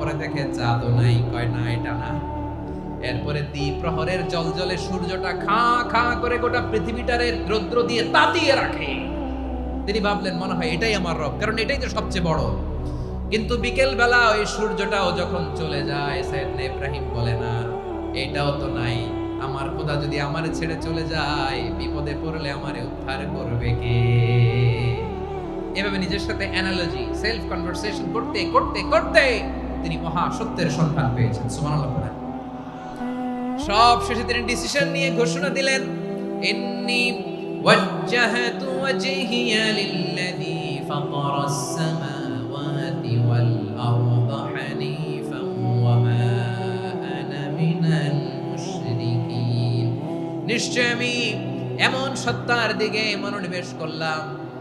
পরে দেখে চাঁদও নাই, কয় না, এটা না। এরপরে দ্বীপ প্রহরের জল জলে সূর্যটা খা খা করে গোটা পৃথিবীটারে রৌদ্র দিয়ে তাতিয়ে রাখে। তিনি ভাবলেন, মনে হয় এটাই আমার রব, কারণ এটাই তো সবচেয়ে বড়। কিন্তু বিকেল বেলা ওই সূর্যটাও যখন চলে যায় সাইয়েদনা ইব্রাহিম বলে, না, এটাও তো নাই। আমার খোদা যদি আমার ছেড়ে চলে যায়, বিপদে পড়লে আমারে উদ্ধার করবে কে? এভাবে নিজের সাথে অ্যানালজি সেলফ কনভারসেশন করতে করতে করতে তিনি মহা সত্যের সন্ধান পেয়েছেন, সুবহানাল্লাহ পড়েন। সব শেষে তিনি ডিসিশন নিয়ে ঘোষণা দিলেন, ইন্নি সামাওয়াতি ওয়াল আরদা হানিফান ওয়া মা আনা মিনাল মুশরিকিন। নিশ্চয় আমি এমন সত্তার দিকে মনোনিবেশ করলাম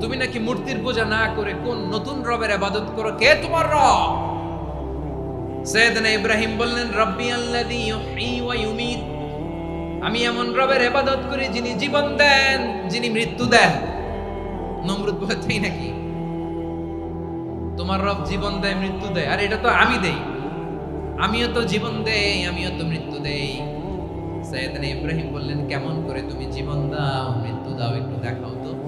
তুমি নাকি মূর্তির পূজা না করে কোন নতুন রবের আবাদত করো? কে তোমার রব? সৈয়দনা ইব্রাহিম বললেন, রব্বি আল্লাযী ইউহয়ী ওয়া আমি এমন রবের ইবাদত করি যিনি জীবন দেন, যিনি মৃত্যু দেন। নমরুদ বলে, তাই নাকি? তোমার রব জীবন দেয়, মৃত্যু দেয়। আর এটা তো আমি দেই। আমিও তো জীবন দেই, আমিও তো মৃত্যু দেই। সৈয়দনা ইব্রাহিম বললেন, কেমন করে তুমি জীবন দাও, মৃত্যু দাও, একটু দেখাও তো।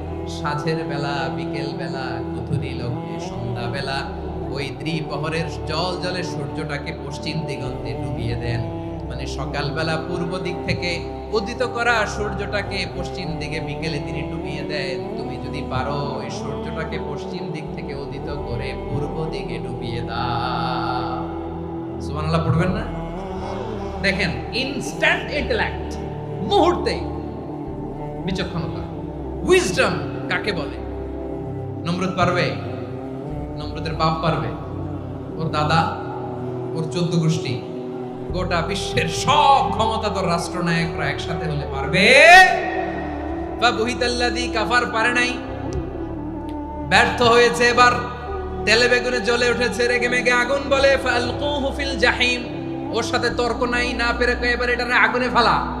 সাঁঝের বেলা, বিকেল বেলা কুথুরি লগ্নে সন্ধ্যা বেলা, ওই দ্বিপ্রহরের জল জলে সূর্যটাকে পশ্চিম দিগন্তে ডুবিয়ে দেন। মানে সকালবেলা পূর্ব দিক থেকে উদিত করা সূর্যটাকে পশ্চিম দিকে বিকেলে তিনি ডুবিয়ে দেন। তুমি যদি পারো এই সূর্যটাকে পশ্চিম দিক থেকে উদিত করে পূর্ব দিকে ডুবিয়ে দাও। সুবহানাল্লাহ, পড়বেন না? দেখেন ইনস্ট্যান্ট ইন্টেলেক্ট মুহূর্তে বিচক্ষণতা। উইজডম কাকে বলে? নম্রত পারবে? নমরুদের বাপ পারবে? ওর দাদা, ওর চোদ্দ গোষ্ঠী, গোটা বিশ্বের সব ক্ষমতা ক্ষমতাধর রাষ্ট্রনায়করা একসাথে হলে পারবে। বা বহিতাল্লাদি কাফার পারে নাই। ব্যর্থ হয়েছে এবার। তেলে বেগুনে জ্বলে উঠেছে, রেগে মেগে আগুন বলে, ফালকুহু ফিল জাহিম। ওর সাথে তর্ক নাই, না পেরে এবার এটা আগুনে ফালা।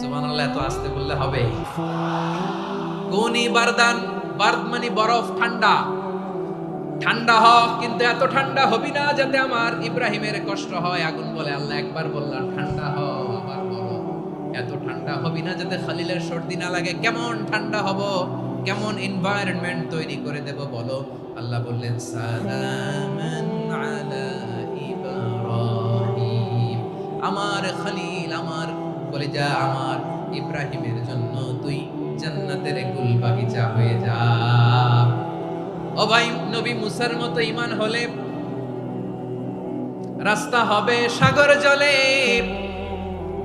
সুবহানাল্লাহ, এত আসতে বললে হবে। কুনি বারদান বার্দ মানে বরফ, ঠান্ডা। ঠান্ডা হ কিন্তু এত ঠান্ডা হবি না যাতে আমার ইব্রাহিমের কষ্ট হয়। আগুন বলে আল্লাহ একবার বললাম, ঠান্ডা হ, আবার বলো। এত ঠান্ডা হবি না যাতে খালিলের সর্দি না লাগে। কেমন ঠান্ডা হব? কেমন এনভায়রনমেন্ট তৈরি করে দেব বলো? আল্লাহ বললেন, সালামান আলা ইব্রাহিম। আমার খালিল, আমার কলিজা আমার ইব্রাহিমের জন্য, তুই জান্নাতের গুল বাগিচা হয়ে যা। ও ভাই, নবী মুসার মতো ইমান হলে রাস্তা হবে সাগর জলে।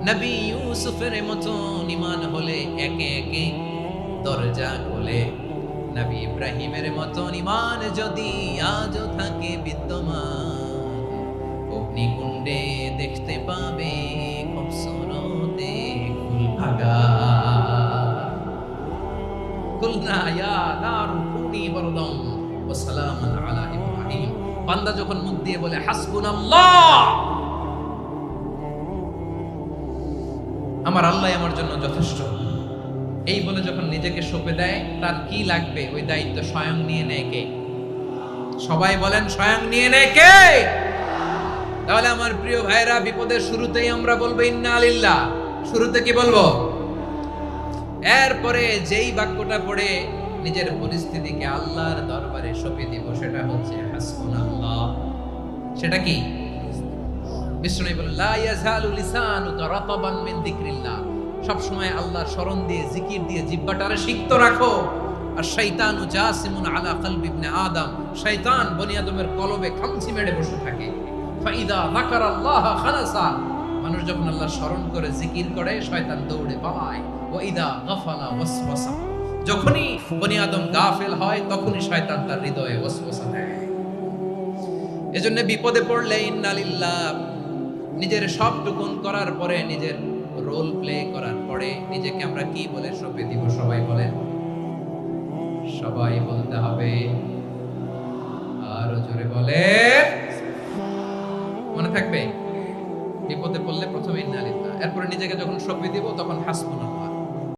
নবী ইউসুফের মতো ইমান হলে একে একে দরজা খোলে। নবী ইব্রাহিমের মতো ইমান যদি আজও থাকে বিদ্যমান, অগ্নিকুণ্ডে দেখতে বান্দা যখন মুখ দিয়ে বলে আমার আল্লাহ আমার জন্য যথেষ্ট। এই বলে যখন নিজেকে সঁপে দেয়, তার কি লাগবে? ওই দায়িত্ব স্বয়ং নিয়ে নেয় কে? সবাই বলেন, স্বয়ং নিয়ে নেয় কে? তাহলে আমার প্রিয় ভাইরা বিপদের শুরুতেই আমরা বলব, ইন্না শুরুতে কি বলব? এরপরে যেই বাক্যটা পড়ে, নিজের পরিস্থিতিকে আল্লাহর দরবারে সঁপে দিব, সেটা হচ্ছে সেটা কি? সব সময় স্মরণ দিয়ে, জিকির দিয়ে সিক্ত রাখো। আর শয়তানু জাসিমুন আলা কলবি ইবনে আদম। শয়তান বনি আদমের কলবে খামচি বসে থাকে। ফাইদা খালাসা। মানুষ যখন আল্লাহ স্মরণ করে, জিকির করে, শয়তান দৌড়ে পালায়। ওয়া ইদা গাফালা ওয়াসওয়াসা। যখনই বনি আদম গাফেল হয়, তখনই শয়তান তার হৃদয়ে ওয়াসওয়াসা দেয়। এজন্য বিপদে পড়লে নিজের করার পরে, নিজের রোল প্লে করার পরে, নিজেকে আমরা কি বলে? দিব, সবাই সবাই বলতে হবে। আরও জোরে বলে। মনে থাকবে? বিপদে পড়লে প্রথমে ইন্নালিল্লাহ এরপরে নিজেকে যখন সঁপে দিব, তখন হাসবুনাল্লাহ